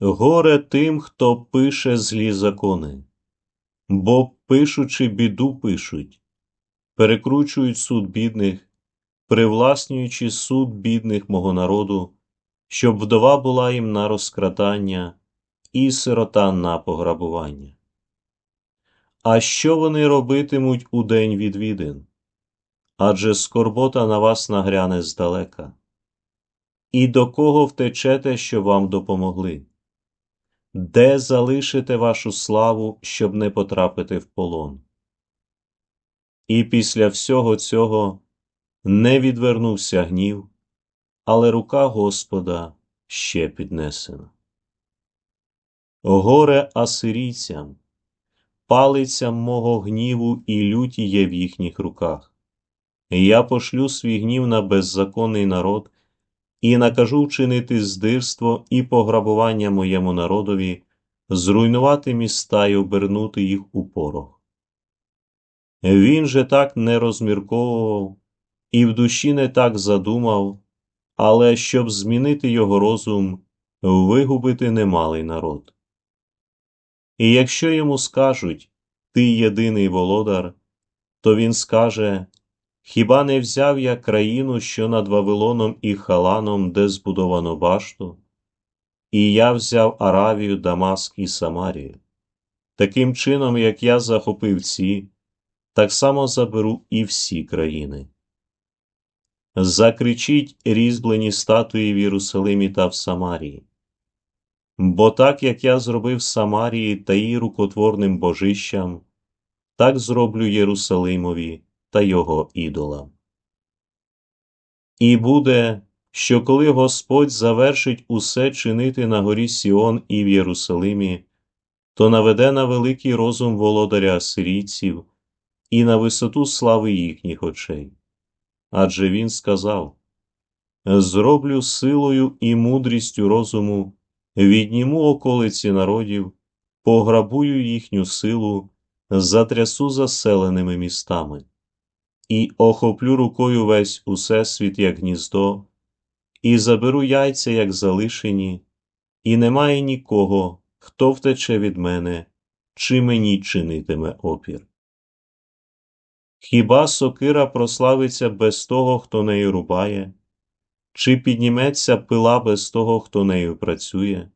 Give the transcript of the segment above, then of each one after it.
Горе тим, хто пише злі закони, бо, пишучи біду, пишуть, перекручують суд бідних, привласнюючи суд бідних мого народу, щоб вдова була їм на розкратання і сирота на пограбування. А що вони робитимуть у день відвідин? Адже скорбота на вас нагряне здалека. І до кого втечете, що вам допомогли? Де залишите вашу славу, щоб не потрапити в полон? І після всього цього не відвернувся гнів, але рука Господа ще піднесена. Горе асирійцям, палицям мого гніву і люті є в їхніх руках. Я пошлю свій гнів на беззаконний народ і накажу вчинити здирство і пограбування моєму народові, зруйнувати міста й обернути їх у порох. Він же так не розмірковував і в душі не так задумав, але щоб змінити його розум, вигубити немалий народ. І якщо йому скажуть Ти єдиний володар, то він скаже Хіба не взяв я країну, що над Вавилоном і Халаном, де збудовано башту? І я взяв Аравію, Дамаск і Самарію. Таким чином, як я захопив ці, так само заберу і всі країни. Закричіть різьблені статуї в Єрусалимі та в Самарії. Бо так як я зробив Самарії та її рукотворним божищам, так зроблю Єрусалимові та його ідолам. І буде, що коли Господь завершить усе чинити на горі Сіон і в Єрусалимі, то наведе на великий розум володаря асирійців і на висоту слави їхніх очей. Адже він сказав Зроблю силою і мудрістю розуму, відніму околиці народів, пограбую їхню силу, затрясу заселеними містами і охоплю рукою весь усесвіт, як гніздо, і заберу яйця, як залишені, і немає нікого, хто втече від мене, чи мені чинитиме опір. Хіба сокира прославиться без того, хто нею рубає, чи підніметься пила без того, хто нею працює?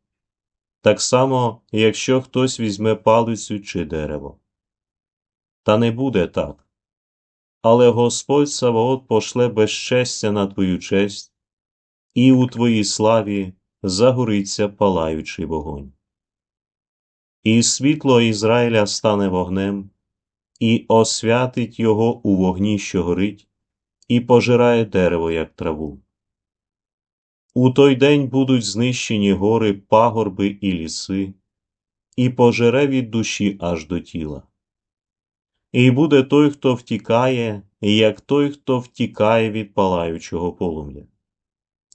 Так само, якщо хтось візьме палицю чи дерево. Та не буде так але Господь Саваот пошле безчестя на твою честь, і у твоїй славі загориться палаючий вогонь. І світло Ізраїля стане вогнем, і освятить його у вогні, що горить, і пожирає дерево, як траву. У той день будуть знищені гори, пагорби і ліси, і пожере від душі аж до тіла. І буде той, хто втікає, як той, хто втікає від палаючого полум'я.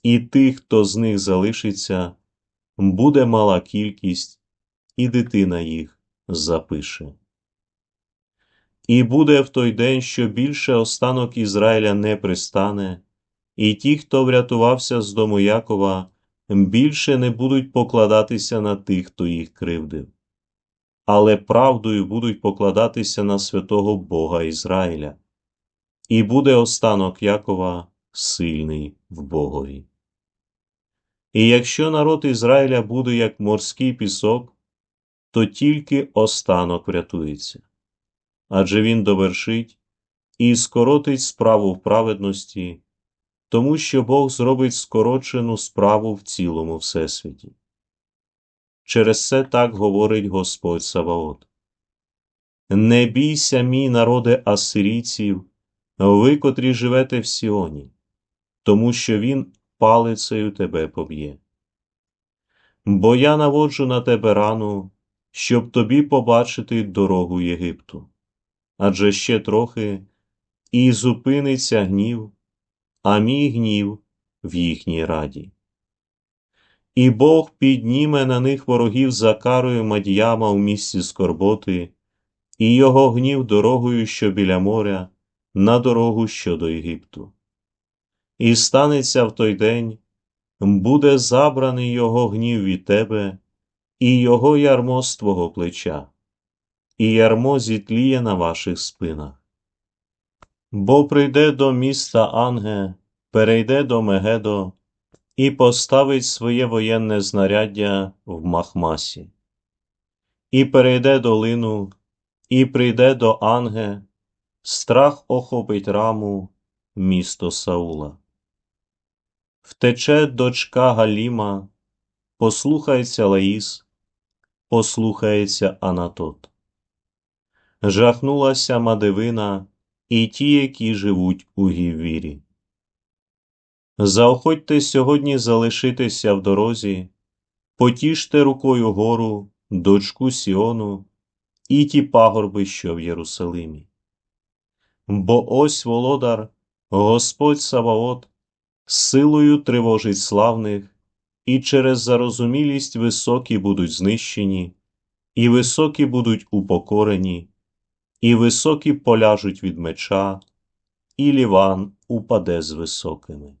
І тих, хто з них залишиться, буде мала кількість, і дитина їх запише. І буде в той день, що більше останок Ізраїля не пристане, і ті, хто врятувався з дому Якова, більше не будуть покладатися на тих, хто їх кривдив але правдою будуть покладатися на святого Бога Ізраїля, і буде останок Якова сильний в Богові. І якщо народ Ізраїля буде як морський пісок, то тільки останок врятується, адже він довершить і скоротить справу в праведності, тому що Бог зробить скорочену справу в цілому Всесвіті. Через це так говорить Господь Саваот. Не бійся, мій народе асирійців, ви, котрі живете в Сіоні, тому що він палицею тебе поб'є. Бо я наводжу на тебе рану, щоб тобі побачити дорогу Єгипту. Адже ще трохи і зупиниться гнів, а мій гнів в їхній раді. І Бог підніме на них ворогів за карою Мадіяма в місці скорботи, і його гнів дорогою, що біля моря, на дорогу що до Єгипту. І станеться в той день, буде забраний його гнів від тебе, і його ярмо з твого плеча, і ярмо зітліє на ваших спинах. Бо прийде до міста Анге, перейде до Мегедо і поставить своє воєнне знаряддя в Махмасі, і перейде долину, і прийде до Анге, страх охопить раму, місто Саула. Втече дочка Галіма, послухається Лаїс, послухається Анатот. Жахнулася Мадевина і ті, які живуть у Гіввірі. Заохотьте сьогодні залишитися в дорозі, потіште рукою гору, дочку Сіону і ті пагорби, що в Єрусалимі. Бо ось володар, Господь Саваот, силою тривожить славних, і через зарозумілість високі будуть знищені, і високі будуть упокорені, і високі поляжуть від меча, і ліван упаде з високими.